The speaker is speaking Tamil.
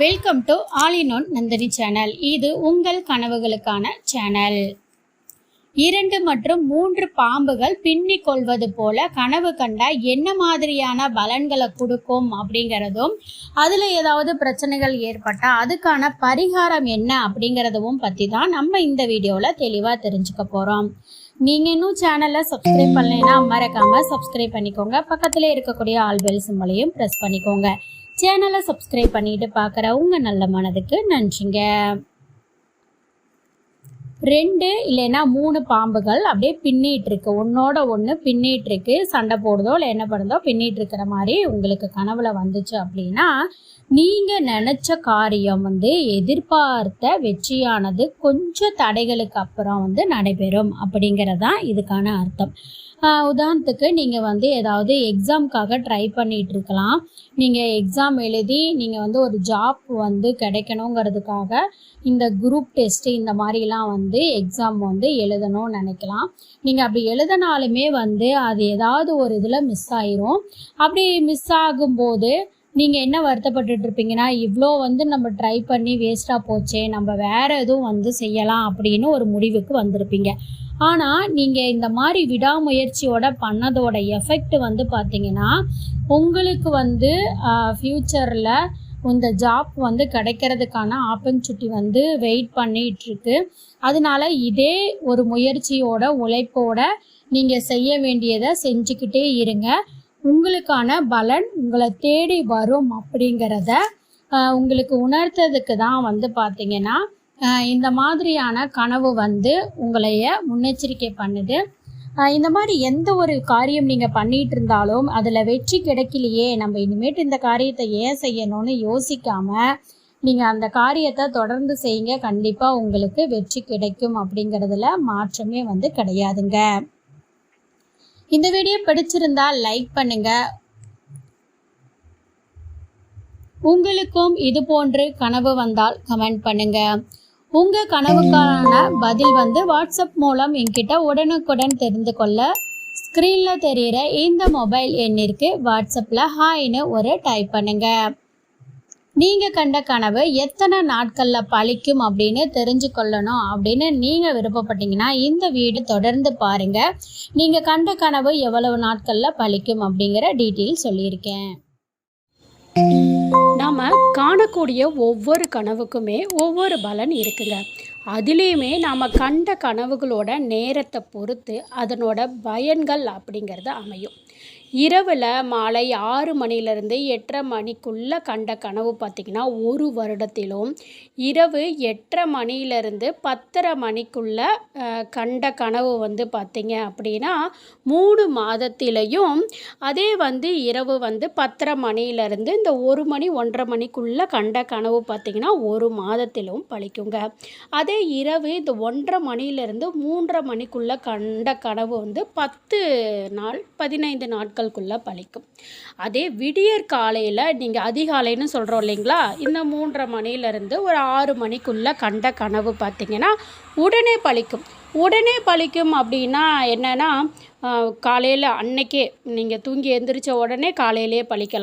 Welcome to all in one Nandini channel இது உங்கள் கனவுகளுக்கான சேனல் இரண்டு மற்றும் மூன்று பாம்புகள் பின்னிக் கொள்வது போல கனவு கண்டா என்ன மாதிரியான பலன்களை கொடுக்கும் அப்படிங்கிறதும் அதில் ஏதாவது பிரச்சனைகள் ஏற்பட்டால் அதுக்கான பரிகாரம் என்ன அப்படிங்கிறதும் பற்றி தான் நம்ம இந்த வீடியோவில் தெளிவாக தெரிஞ்சுக்க போகிறோம் நீங்கள் இன்னும் சேனலை சப்ஸ்கிரைப் பண்ணலைன்னா மறக்காமல் சப்ஸ்கிரைப் பண்ணிக்கோங்க. பக்கத்தில் இருக்கக்கூடிய ஆல் பெல் சிம்பளையும் ப்ரெஸ் பண்ணிக்கோங்க. சேனலை சப்ஸ்கிரைப் பண்ணிட்டு பார்க்குற உங்கள் நல்ல மனதுக்கு நன்றிங்க. ரெண்டு இல்லைன்னா மூணு பாம்புகள் அப்படியே பின்னிட்டு இருக்கு ஒன்னோட ஒன்று பின்னிட்டு இருக்கு சண்டை போடுதோ இல்லை என்ன பண்ணுதோ பின்னிட்டு இருக்கிற மாதிரி உங்களுக்கு கனவுல வந்துச்சு அப்படின்னா நீங்கள் நினச்ச காரியம் வந்து எதிர்பார்த்த வெற்றியானது கொஞ்சம் தடைகளுக்கு அப்புறம் வந்து நடைபெறும் அப்படிங்கிறதான் இதுக்கான அர்த்தம். உதாரணத்துக்கு நீங்கள் வந்து ஏதாவது எக்ஸாமுக்காக ட்ரை பண்ணிட்டு இருக்கலாம் நீங்கள் எக்ஸாம் எழுதி நீங்கள் வந்து ஒரு ஜாப் வந்து கிடைக்கணுங்கிறதுக்காக இந்த குரூப் டெஸ்ட்டு இந்த மாதிரிலாம் வந்து எக்ஸாம் வந்து எழுதணும்னு நினைக்கலாம். நீங்கள் அப்படி எழுதினாலுமே வந்து அது ஏதாவது ஒரு இதில் மிஸ் ஆயிரும். அப்படி மிஸ் ஆகும்போது நீங்கள் என்ன வருத்தப்பட்டுட்டு இருப்பீங்கன்னா இவ்வளோ வந்து நம்ம ட்ரை பண்ணி வேஸ்ட்டாக போச்சே நம்ம வேறு எதுவும் வந்து செய்யலாம் அப்படின்னு ஒரு முடிவுக்கு வந்திருப்பீங்க. ஆனால் நீங்கள் இந்த மாதிரி விடாமுயற்சியோட பண்ணதோட எஃபெக்ட் வந்து பார்த்தீங்கன்னா உங்களுக்கு வந்து ஃப்யூச்சரில் இந்த ஜாப் வந்து கிடைக்கிறதுக்கான ஆப்பர்ச்சுனிட்டி வந்து வெயிட் பண்ணிட்டு இருக்கு அதனால இதே ஒரு முயற்சியோட உழைப்போட நீங்கள் செய்ய வேண்டியதை செஞ்சுக்கிட்டே இருங்க. உங்களுக்கான பலன் உங்களை தேடி வரும் அப்படிங்கிறத உங்களுக்கு உணர்த்ததுக்கு தான் வந்து பார்த்தீங்கன்னா இந்த மாதிரியான கனவு வந்து உங்களைய முன்னெச்சரிக்கை பண்ணுது. இந்த மாதிரி எந்த ஒரு காரியம் நீங்கள் பண்ணிட்டு இருந்தாலும் அதில் வெற்றி கிடைக்கலையே நம்ம இனிமேட்டு இந்த காரியத்தை ஏன் செய்யணும்னு யோசிக்காம நீங்கள் அந்த காரியத்தை தொடர்ந்து செய்யுங்க. கண்டிப்பாக உங்களுக்கு வெற்றி கிடைக்கும் அப்படிங்கிறதுல மாற்றமே வந்து கிடையாதுங்க. இந்த வீடியோ பிடிச்சிருந்தா லைக் பண்ணுங்க. உங்களுக்கும் இது போன்று கனவு வந்தால் கமெண்ட் பண்ணுங்க. உங்க கனவுக்கான பதில் வந்து வாட்ஸ்அப் மூலம் என்கிட்ட உடனுக்குடன் தெரிந்து கொள்ள ஸ்க்ரீனில் தெரியிற இந்த மொபைல் எண்ணிற்கு வாட்ஸ்அப்ல ஹாய்னு ஒரு டைப் பண்ணுங்க. நீங்க கண்ட கனவு எத்தனை நாட்கள்ல பழிக்கும் அப்படின்னு தெரிஞ்சு கொள்ளணும் அப்படின்னு நீங்க விருப்பப்பட்டீங்கன்னா இந்த வீடு தொடர்ந்து பாருங்க. நீங்க கண்ட கனவு எவ்வளவு நாட்கள்ல பழிக்கும் அப்படிங்கிற டீட்டெயில் சொல்லியிருக்கேன். நாம் காணக்கூடிய ஒவ்வொரு கனவுக்குமே ஒவ்வொரு பலன் இருக்குங்க. அதுலேயுமே நாம் கண்ட கனவுகளோட நேரத்தை பொறுத்து அதனோட பயன்கள் அப்படிங்கிறது அமையும். இரவில் மாலை ஆறு மணிலேருந்து எட்டரை மணிக்குள்ளே கண்ட கனவு பார்த்திங்கன்னா ஒரு வருடத்திலும். இரவு எட்டரை மணிலேருந்து பத்தரை மணிக்குள்ளே கண்ட கனவு வந்து பார்த்திங்க அப்படின்னா மூணு மாதத்திலையும். அதே வந்து இரவு வந்து பத்தரை மணியிலேருந்து இந்த ஒரு மணி ஒன்றரை மணிக்குள்ளே கண்ட கனவு பார்த்திங்கன்னா ஒரு மாதத்திலும் பழிக்குங்க. அதே இரவு இந்த ஒன்றரை மணியிலேருந்து மூன்றரை மணிக்குள்ளே கண்ட கனவு வந்து பத்து நாள் பதினைந்து நாட்களுக்குள்ளே பழிக்கும். அதே விடியற் காலையில் நீங்கள் அதிகாலைன்னு சொல்கிறோம் இல்லைங்களா? இந்த மூன்றரை மணியிலேருந்து ஒரு ஆறு மணிக்குள்ளே கண்ட கனவு பார்த்திங்கன்னா உடனே பழிக்கும். உடனே பழிக்கும் அப்படின்னா என்னென்னா காலையில் அன்னைக்கே நீங்கள் தூங்கி எந்திரிச்ச உடனே காலையிலே பழிக்கலாம்.